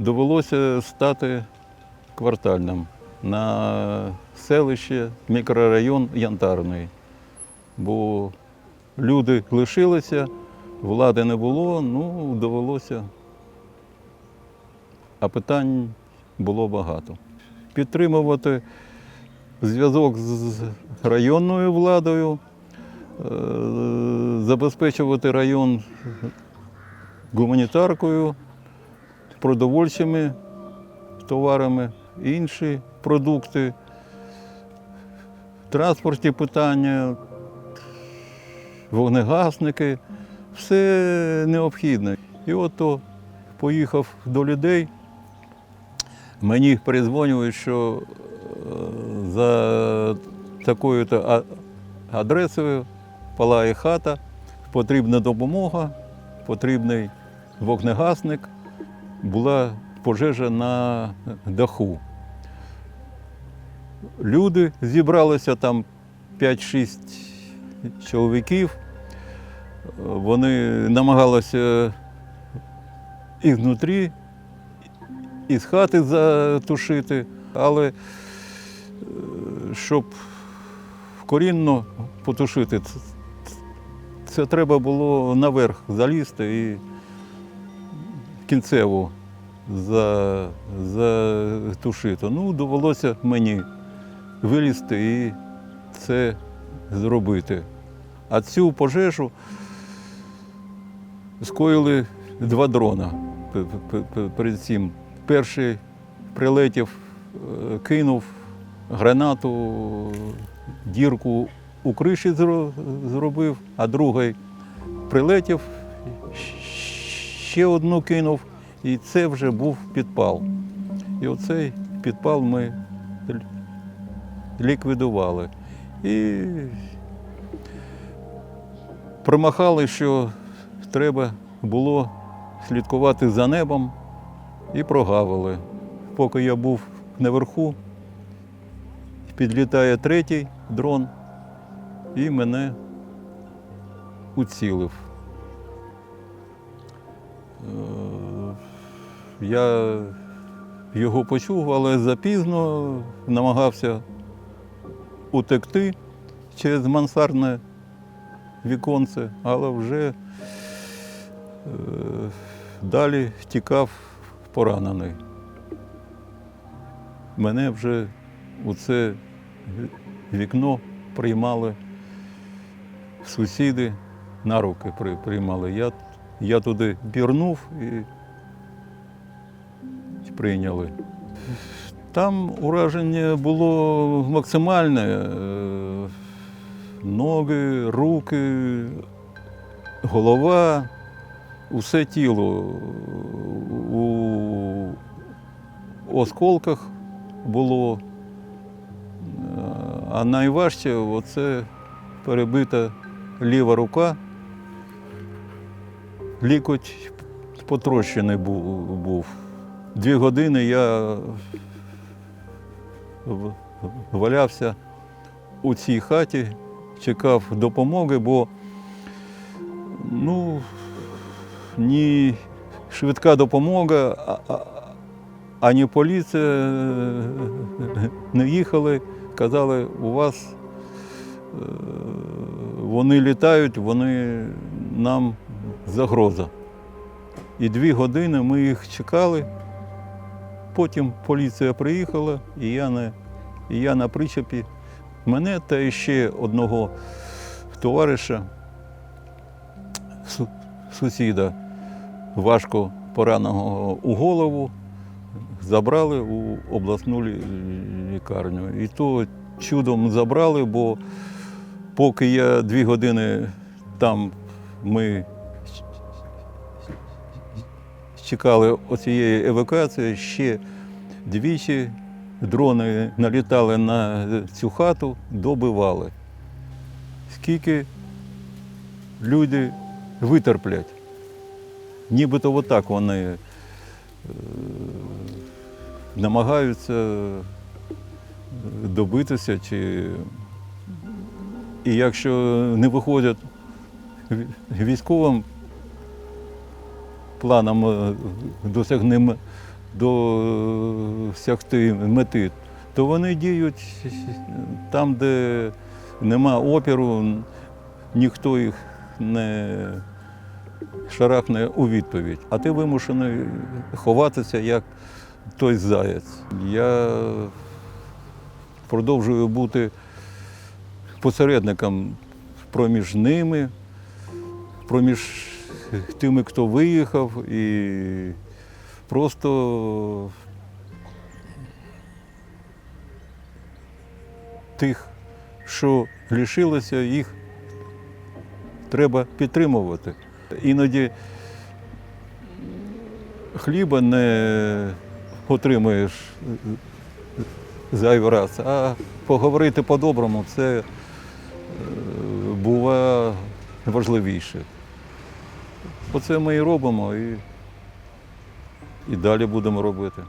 довелося стати квартальним на селище, мікрорайон Янтарний. Бо люди лишилися, влади не було, ну, довелося. А питань було багато. Підтримувати зв'язок з районною владою, е, забезпечувати район гуманітаркою, продовольчими товарами, інші продукти, транспортні питання, вогнегасники, все необхідне. І от то поїхав до людей. Мені перезвонюють, що е, за такою-то адресою палає хата, потрібна допомога, потрібний вогнегасник. Була пожежа на даху. Люди зібралися там 5-6 чоловіків. Вони намагалися і знутрі, і з хати затушити, але е, щоб корінно потушити, це, треба було наверх залізти і кінцево за, затушити. Ну, довелося мені вилізти і це зробити. А цю пожежу скоїли два дрона перед цим. Перший прилетів, е, кинув гранату, дірку у криші зробив, а другий прилетів, ще одну кинув, і це вже був підпал. І оцей підпал ми ліквідували. І промахали, що треба було слідкувати за небом і прогавили. Поки я був наверху, підлітає третій дрон і мене уцілив. Я його почув, але запізно намагався утекти через мансардне віконце, але вже е, далі втікав поранений. Мене вже у це вікно приймали сусіди, на руки приймали. Я, я туди пірнув і прийняли. Там ураження було максимальне. е, Ноги, руки, голова, усе тіло у осколках було. Е, А найважче оце перебита ліва рука. Лікоть потрощений був. Дві години я валявся у цій хаті, чекав допомоги, бо ну, ні швидка допомога, ані поліція е, не їхали. Казали, у вас е, вони літають, вони нам загроза. І дві години ми їх чекали. Потім поліція приїхала, і я на, і я на причепі. Мене та ще одного товариша, сусіда, важко пораненого у голову, забрали у обласну лікарню. І то чудом забрали, бо поки я дві години там ми чекали оцієї евакуації, ще двічі дрони налітали на цю хату, добивали. Скільки люди витерплять. Нібито отак вони е, намагаються добитися, чи... і якщо не виходять військовим планом е, досягнемо досягти мети, то вони діють там, де нема опіру, ніхто їх не шарахне у відповідь. А ти вимушений ховатися як той заяць. Я продовжую бути посередником проміж ними, проміж тими, хто виїхав, і просто тих, що лишилося, їх треба підтримувати. Іноді хліба не отримуєш зайвий раз, а поговорити по-доброму це е, буває важливіше. Оце ми і робимо і, і далі будемо робити.